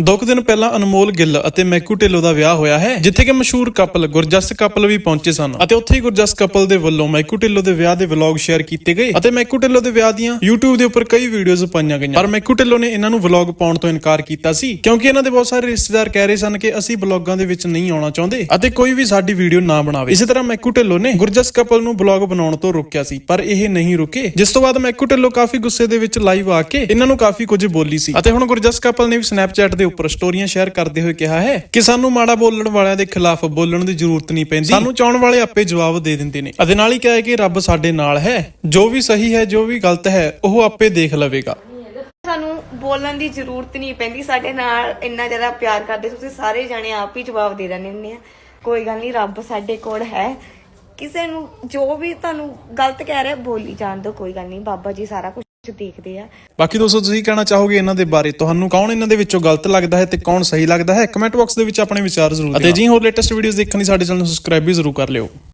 ਦੋ ਕੁ ਦਿਨ ਪਹਿਲਾਂ ਅਨਮੋਲ ਗਿੱਲ ਅਤੇ ਮੈਕੂ ਢਿੱਲੋਂ ਦਾ ਵਿਆਹ ਹੋਇਆ ਹੈ, ਜਿੱਥੇ ਕਿ ਮਸ਼ਹੂਰ ਕਪਲ ਗੁਰਜਸ ਕਪਲ ਵੀ ਪਹੁੰਚੇ ਸਨ ਅਤੇ ਉੱਥੇ ਹੀ ਗੁਰਜਸ ਕਪਲ ਦੇ ਵੱਲੋਂ ਮੈਕੂ ਢਿੱਲੋਂ ਦੇ ਵਿਆਹ ਦੇ ਵਲੌਗ ਸ਼ੇਅਰ ਕੀਤੇ ਗਏ ਅਤੇ ਮੈਕੂ ਢਿੱਲੋਂ ਦੇ ਵਿਆਹ ਦੀਆਂ YouTube ਦੇ ਉੱਪਰ ਕਈ ਵੀਡੀਓਜ਼ ਪਾਈਆਂ ਗਈਆਂ। ਪਰ ਮੈਕੂ ਢਿੱਲੋਂ ਨੇ ਇਹਨਾਂ ਨੂੰ ਵਲੌਗ ਪਾਉਣ ਤੋਂ ਇਨਕਾਰ ਕੀਤਾ ਸੀ, ਕਿਉਂਕਿ ਇਹਨਾਂ ਦੇ ਬਹੁਤ ਸਾਰੇ ਰਿਸ਼ਤੇਦਾਰ ਕਹਿ ਰਹੇ ਸਨ ਕਿ ਅਸੀਂ ਵਲੌਗਾਂ ਦੇ ਵਿੱਚ ਨਹੀਂ ਆਉਣਾ ਚਾਹੁੰਦੇ ਅਤੇ ਕੋਈ ਵੀ ਸਾਡੀ ਵੀਡੀਓ ਨਾ ਬਣਾਵੇ। ਇਸੇ ਤਰ੍ਹਾਂ ਮੈਕੂ ਢਿੱਲੋਂ ਨੇ ਗੁਰਜਸ ਕਪਲ ਨੂੰ ਵਲੌਗ ਬਣਾਉਣ ਤੋਂ ਰੋਕਿਆ ਸੀ, ਪਰ ਇਹ ਨਹੀਂ ਰੁਕੇ, ਜਿਸ ਤੋਂ ਬਾਅਦ ਮੈਕੂ ਢਿੱਲੋਂ ਕਾਫੀ ਗੁੱਸੇ ਦੇ ਵਿੱਚ ਲਾਈਵ ਆ ਕੇ ਇਹਨਾਂ ਨੂੰ ਕਾਫੀ ਕੁਝ ਬੋਲੀ ਸੀ। ਅਤੇ ਹੁਣ ਗੁਰਜਸ ਕਪਲ ਨੇ ਵੀ ਸਨੈਪਚੈਟ ਦੇ ਉੱਪਰ ਸਟੋਰੀਆਂ ਸ਼ੇਅਰ ਕਰਦੇ ਹੋਏ ਕਿਹਾ ਹੈ ਕਿ ਸਾਨੂੰ ਮਾੜਾ ਬੋਲਣ ਵਾਲਿਆਂ ਦੇ ਖਿਲਾਫ ਬੋਲਣ ਦੀ ਜ਼ਰੂਰਤ ਨਹੀਂ ਪੈਂਦੀ। ਸਾਨੂੰ ਚਾਹਣ ਵਾਲੇ ਆਪੇ ਜਵਾਬ ਦੇ ਦਿੰਦੇ ਨੇ। ਅਤੇ ਨਾਲ ਹੀ ਕਿਹਾ ਕਿ ਰੱਬ ਸਾਡੇ ਨਾਲ ਹੈ। ਜੋ ਵੀ ਸਹੀ ਹੈ, ਜੋ ਵੀ ਗਲਤ ਹੈ, ਉਹ ਆਪੇ ਦੇਖ ਲਵੇਗਾ। ਸਾਨੂੰ ਬੋਲਣ ਦੀ ਜ਼ਰੂਰਤ ਨਹੀਂ ਪੈਂਦੀ। ਸਾਡੇ ਨਾਲ ਇੰਨਾ ਜ਼ਿਆਦਾ ਪਿਆਰ ਕਰਦੇ ਤੁਸੀਂ ਸਾਰੇ ਜਾਣੇ ਆਪ ਹੀ ਜਵਾਬ ਦੇ ਦਿੰਦੇ ਹੁੰਦੇ ਆ। ਕੋਈ ਗੱਲ ਨਹੀਂ, ਰੱਬ ਸਾਡੇ ਕੋਲ ਹੈ। ਕਿਸੇ ਨੂੰ ਜੋ ਵੀ ਤੁਹਾਨੂੰ ਗਲਤ ਕਹਿ ਰਿਹਾ, ਬੋਲੀ ਜਾਣ ਦਿਓ। ਕੋਈ ਗੱਲ ਨਹੀਂ, ਬਾਬਾ ਜੀ ਸਾਰਾ ਕੁਛ ਕੁਝ ਦੇਖਦੇ ਆ। ਬਾਕੀ ਦੋਸਤੋ ਤੁਸੀਂ ਕਹਿਣਾ ਚਾਹੋਗੇ ਇਹਨਾਂ ਦੇ ਬਾਰੇ? ਤੁਹਾਨੂੰ ਕੌਣ ਇਹਨਾਂ ਦੇ ਵਿੱਚੋਂ ਗਲਤ ਲੱਗਦਾ ਹੈ ਤੇ ਕੌਣ ਸਹੀ ਲੱਗਦਾ ਹੈ? ਕਮੈਂਟ ਬਾਕਸ ਦੇ ਵਿੱਚ ਆਪਣੇ ਵਿਚਾਰ ਜ਼ਰੂਰ ਦਿਓ। ਅਤੇ ਜੀ ਹੋਰ ਲੇਟੈਸਟ ਵੀਡੀਓਜ਼ ਦੇਖਣ ਲਈ ਸਾਡੇ ਚੈਨਲ ਨੂੰ ਸਬਸਕ੍ਰਾਈਬ ਵੀ ਜ਼ਰੂਰ ਕਰ ਲਿਓ।